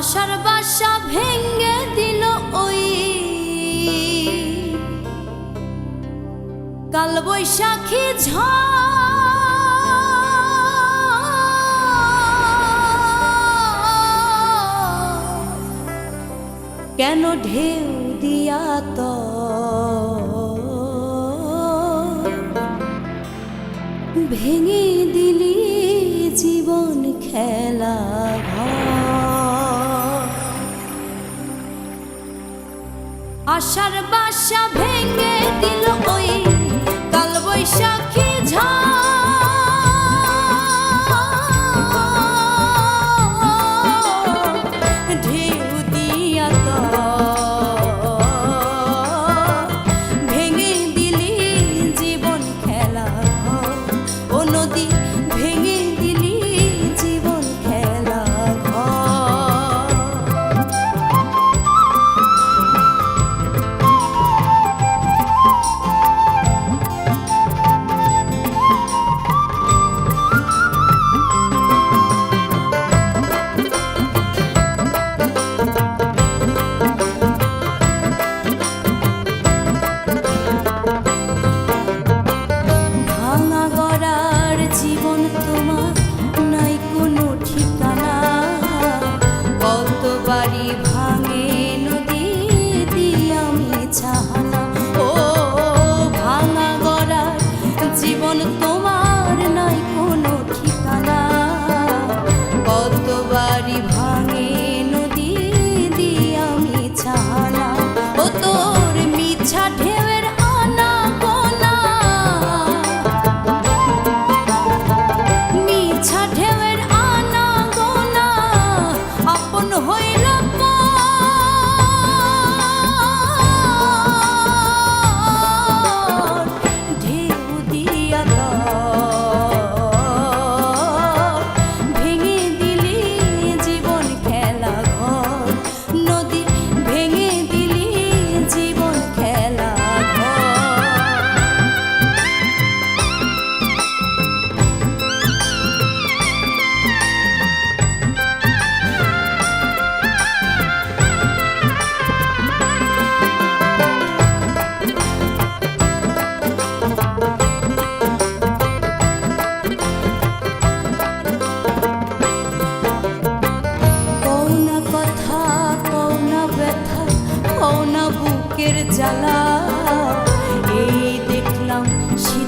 আশার বাসা ভেঙ্গে দিল ওই কাল বৈশাখী ঝড়। কেন ঢেউ দিয়া ত ভেঙে দিলি জীবন খেলা। আশার বাসা ভেঙে দিল ওই কাল বৈশাখী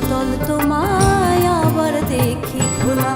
শীতল তোমায় আবার দেখি খোলা।